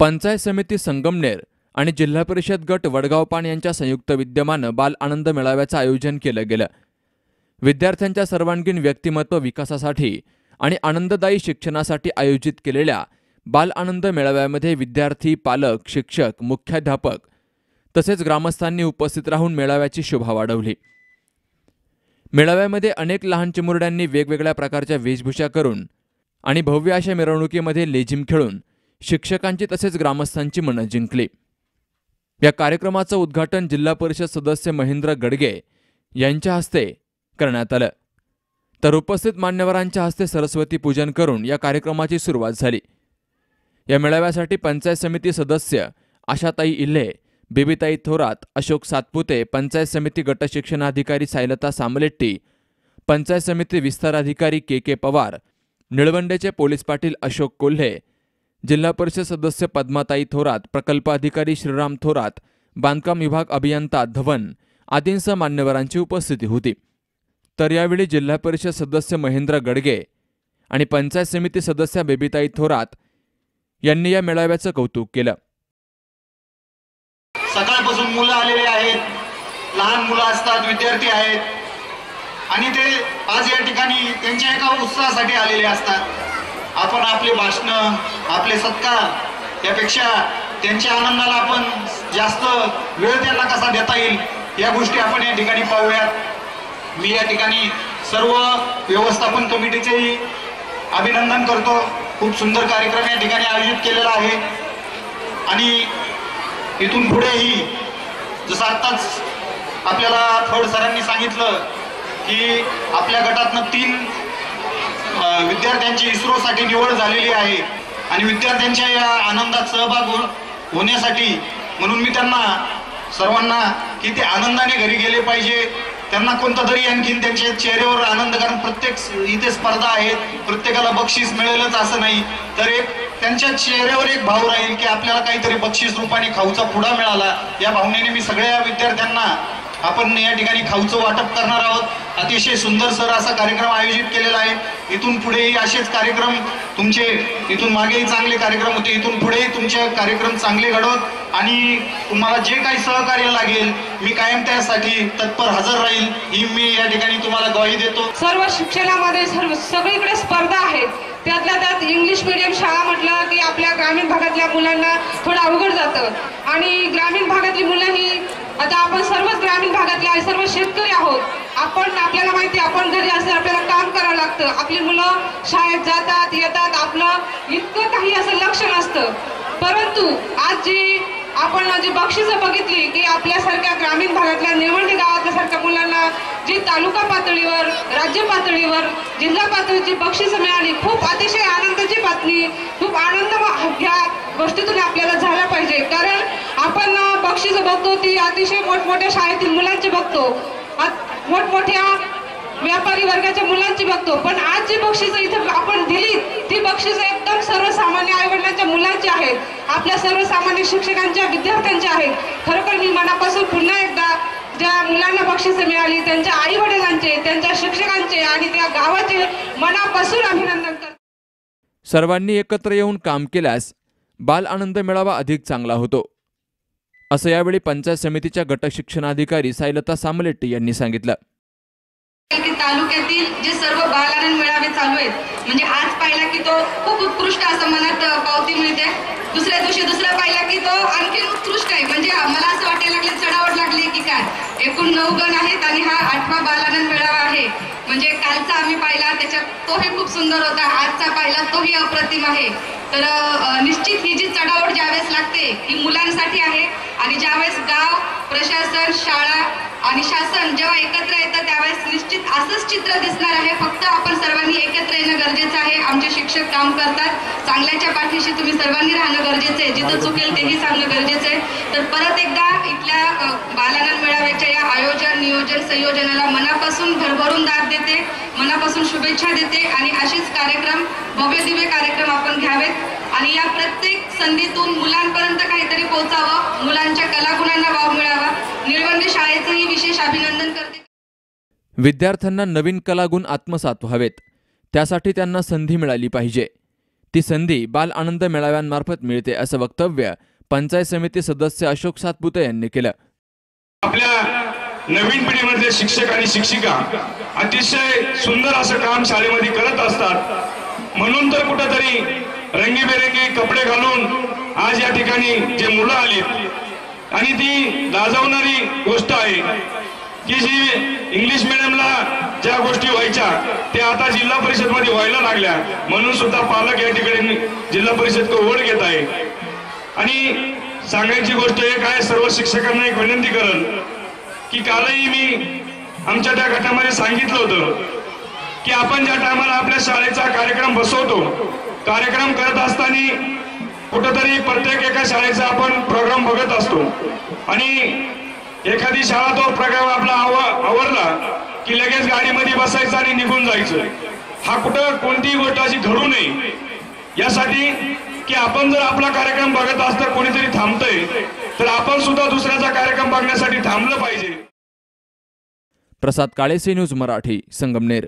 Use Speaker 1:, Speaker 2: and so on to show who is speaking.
Speaker 1: पंचायत समिती संगमनेर आणि जिल्हा परिषद गट वडगावपान यांच्या संयुक्त विद्यमानं बाल आनंद मेळाव्याचं आयोजन केलं गेलं. विद्यार्थ्यांच्या सर्वांगीण व्यक्तिमत्व विकासासाठी आणि आनंददायी शिक्षणासाठी आयोजित केलेल्या बाल आनंद मेळाव्यामध्ये विद्यार्थी पालक शिक्षक मुख्याध्यापक तसेच ग्रामस्थांनी उपस्थित राहून मेळाव्याची शोभा वाढवली. मेळाव्यामध्ये अनेक लहान चिमुरड्यांनी वेगवेगळ्या प्रकारच्या वेशभूषा करून आणि भव्य अशा मिरवणुकीमध्ये लेझिम खेळून शिक्षकांची तसेच ग्रामस्थांची मनं जिंकली. या कार्यक्रमाचं उद्घाटन जिल्हा परिषद सदस्य महेंद्र गडगे यांच्या हस्ते करण्यात आलं. तर उपस्थित मान्यवरांच्या हस्ते सरस्वती पूजन करून या कार्यक्रमाची सुरुवात झाली. या मेळाव्यासाठी पंचायत समिती सदस्य आशाताई इल्हे बेबीताई थोरात अशोक सातपुते पंचायत समिती गट शिक्षणाधिकारी सायलता सामलेट्टी पंचायत समिती विस्तार अधिकारी के के पवार निळवंडेचे पोलीस पाटील अशोक कोल्हे जिल्हा परिषद सदस्य पद्माताई थोरात प्रकल्प अधिकारी श्रीराम थोरात बांधकाम विभाग अभियंता धवन आदींसह मान्यवरांची उपस्थिती होती. तर यावेळी जिल्हा परिषद सदस्य महेंद्र गडगे आणि पंचायत समिती सदस्या बेबीताई थोरात यांनी या मेळाव्याचं कौतुक केलं.
Speaker 2: सकाळपासून मुलं आलेले आहेत. लहान मुलं असतात विद्यार्थी आहेत. आणि ते आज या ठिकाणी त्यांच्या एका उत्साहासाठी आलेले असतात. आपण आपले भाषण आपले सत्कार यापेक्षा त्यांच्या आनंदाला आपण जास्त वेळ त्यांना कसा देता येईल या गोष्टी आपण या ठिकाणी पाहूयात. मी या ठिकाणी सर्व व्यवस्थापन कमिटीचेही अभिनंदन करतो. खूप सुंदर कार्यक्रम या ठिकाणी आयोजित केलेला आहे. आणि इथून पुढेही जसं आत्ताच आपल्याला फड सरांनी सांगितलं की आपल्या गटातनं तीन विद्यार्थ्यांची इस्रोसाठी निवड झालेली आहे. आणि विद्यार्थ्यांच्या या आनंदात सहभाग हो- होण्यासाठी म्हणून मी त्यांना सर्वांना की ते आनंदाने घरी गेले पाहिजे त्यांना कोणता तरी आणखीन त्यांच्या चेहऱ्यावर आनंद कारण प्रत्येक इथे स्पर्धा आहेत प्रत्येकाला बक्षीस मिळेलच असं नाही. तर एक त्यांच्या चेहऱ्यावर एक भाव राहील की आपल्याला काहीतरी बक्षीस रूपाने खाऊचा पुडा मिळाला. या भावनेने मी सगळ्या विद्यार्थ्यांना आपण या ठिकाणी खाऊचं वाटप करणार आहोत. अतिशय सुंदर सर असा कार्यक्रम आयोजित केलेला आहे. इथून पुढेही असेच कार्यक्रम तुमचे इथून मागेही चांगले कार्यक्रम होते. इथून पुढेही तुमचे कार्यक्रम चांगले घडवत आणि तुम्हाला जे काही सहकार्य लागेल मी कायम त्यासाठी तत्पर हजर राहील. ही मी या ठिकाणी तुम्हाला ग्वाही देतो.
Speaker 3: सर्व शिक्षणामध्ये सर्व सगळीकडे स्पर्धा आहेत. त्यातल्या त्यात इंग्लिश मिडियम शाळा म्हटलं की आपल्या ग्रामीण भागातल्या मुलांना थोडं अवघड जातं. आणि ग्रामीण भागातली मुलं ही आता आपण सर्वच ग्रामीण भागातले आहे, सर्व शेतकरी आहोत. आपण आपल्याला माहिती आहे, आपण घरी असं आपल्याला काम करावं लागतं. आपली मुलं शाळेत जातात येतात आपलं इतकं काही असं लक्ष नसतं. परंतु आज जी आपण जी बक्षिसं बघितली की आपल्यासारख्या ग्रामीण भागातल्या निवडणी गावातल्यासारख्या मुलांना जी तालुका पातळीवर राज्य पातळीवर जिल्हा पातळीची बक्षिसं मिळाली खूप अतिशय आनंदाची बातमी खूप आनंद ह्या गोष्टीतून आपल्याला झाला पाहिजे. कारण आपण बक्षिसं बघतो ती अतिशय मोठमोठ्या शाळेतील मुलांची बघतो. मोठमोठ्या व्यापारी वर्गाच्या मुलांची बघतो. पण आज जी बक्षीस इथं आपण दिली ती बक्षिसं एकदम सर्वसामान्य आईवडिलांच्या मुलांची आहेत. आपल्या सर्वसामान्य शिक्षकांच्या विद्यार्थ्यांच्या आहेत. खरोखर मी मनापासून पुन्हा एकदा ज्या मुलांना बक्षिसं मिळाली त्यांच्या आई वडिलांचे त्यांच्या शिक्षकांचे आणि त्या गावाचे मनापासून अभिनंदन करतो.
Speaker 1: सर्वांनी एकत्र येऊन काम केल्यास बाल आनंद मेळावा अधिक चांगला होतो. असं यावेळी पंचायत समितीच्या गट शिक्षणाधिकारी सायलता सामलेट्टी यांनी सांगितलं.
Speaker 4: तालुक्यातील जे सर्व बालानंद मेळावे चालू आहेत म्हणजे आज पाहिला की तो खूप उत्कृष्ट असं मनात पावती मिळते. दुसऱ्या दिवशी दुसरा पाहिला की तो आणखी उत्कृष्ट आहे. म्हणजे मला असं वाटायला लागले चढावट लागली की काय? एकूण नऊ गण आहेत आणि हा आठवा बालानंद मेळावा आहे. म्हणजे कालचा आम्ही पाहिला त्याच्यात तोही खूप सुंदर होता. आजचा पाहिला तोही अप्रतिम आहे. तर निश्चित ही जी चढावट ज्यावेळेस लागते ही मुलं ज्यावेळेस गाव प्रशासन शाळा आणि शासन जेव्हा एकत्र येतं त्यावेळेस निश्चित असंच चित्र दिसणार आहे. फक्त आपण सर्वांनी एकत्र येणं गरजेचं शिक्षक काम करतात. चांगल्याच्या पाठीशी तुम्ही सर्वांनी राहणं गरजेचं आहे. जिथं चुकेल तेही सांगणं गरजेचं आहे. तर परत एकदा इथल्या बालानंद मेळाव्याच्या या आयोजन नियोजन संयोजनाला मनापासून भरभरून दाद देते. मनापासून शुभेच्छा देते. आणि अशीच कार्यक्रम भव्य दिव्य कार्यक्रम आपण घ्यावेत. आणि या प्रत्येक संधीतून मुलांपर्यंत काहीतरी पोहोचावं मुलांच्या कलागुणांना वाव मिळावा. निळवंडे शाळेचंही विशेष अभिनंदन करते.
Speaker 1: विद्यार्थ्यांना नवीन कलागुण आत्मसात व्हावेत. त्यासाठी त्यांना संधी मिळाली पाहिजे. ती संधी बाल आनंद मेळाव्यांमार्फत मिळते असं वक्तव्य पंचायत समिती सदस्य अशोक सातपुते यांनी केलं.
Speaker 5: आपल्या नवीन पिढीमधले शिक्षक आणि शिक्षिका अतिशय सुंदर असं काम शाळेमध्ये करत असतात. म्हणून तर कुठंतरी रंगीबेरंगी कपडे घालून आज या ठिकाणी जे मुलं आली आणि ती लाजवणारी गोष्ट आहे की जी इंग्लिश मिडियमला ज्या गोष्टी व्हायच्या त्या आता जिल्हा परिषदमध्ये व्हायला लागल्या. म्हणून सुद्धा पालक या ठिकाणी जिल्हा परिषद ओढ घेत आहे. आणि सांगायची गोष्ट एक आहे सर्व शिक्षकांना एक विनंती करल की कालही मी आमच्या त्या गटामध्ये सांगितलं होतं की आपण ज्या टायमाला आपल्या शाळेचा कार्यक्रम बसवतो कार्यक्रम करत असताना कुठंतरी प्रत्येक एका शाळेचा आपण प्रोग्राम बघत असतो. आणि एखादी शाळा तो प्रकार आपला आवरला की लगेच गाडीमध्ये बसायचं आणि निघून जायचं. हा कुठं कोणतीही गोष्ट अशी घडू नये. यासाठी की आपण जर आपला कार्यक्रम बघत असता कोणीतरी थांबतंय तर आपण सुद्धा दुसऱ्याचा कार्यक्रम बघण्यासाठी थांबलं पाहिजे.
Speaker 1: प्रसाद काळेसे न्यूज मराठी संगमनेर.